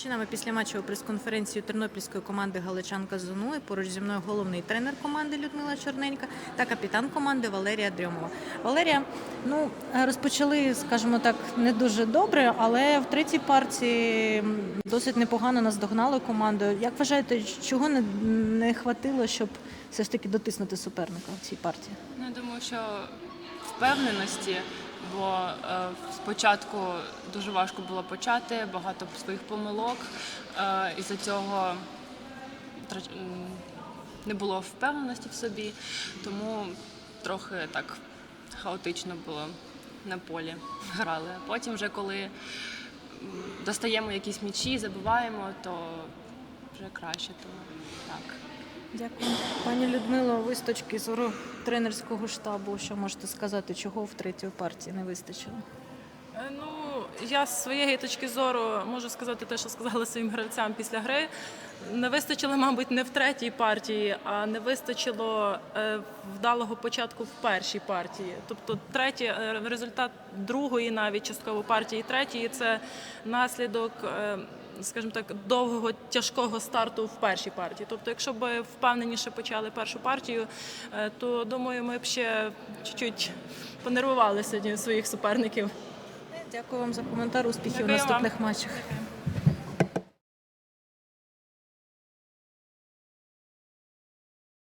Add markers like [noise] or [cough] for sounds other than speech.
Починаємо після матчеву прес-конференцію тернопільської команди Галичанка Зону. І поруч зі мною головний тренер команди Людмила Чорненька та капітан команди Валерія Дрьомова. Валерія, ну розпочали, скажімо так, не дуже добре, але в третій партії досить непогано наздогнали команду. Як вважаєте, чого не, не хватило, щоб все ж таки дотиснути суперника в цій партії? Ну, я думаю, що впевненості, бо е, спочатку дуже важко було почати, багато своїх помилок. Е, із-за цього не було впевненості в собі, тому трохи так хаотично було на полі [laughs] грали. Потім, вже коли достаємо якісь м'ячі, забиваємо, то вже краще. Тому так. Дякую. Пані Людмило, ви з точки зору тренерського штабу, що можете сказати, чого в третій партії не вистачило? Е, Ну, я з своєї точки зору можу сказати те, що сказала своїм гравцям після гри. Не вистачило, мабуть, не в третій партії, а не вистачило е, вдалого початку в першій партії. Тобто, третій е, результат другої, навіть частково партії третьої це наслідок. Скажімо так, довгого тяжкого старту в першій партії. Тобто, якщо б впевненіше почали першу партію, е, то думаю, ми б ще чуть-чуть понервували сьогодні своїх суперників. Дякую вам за коментар. Успіхів у наступних матчах.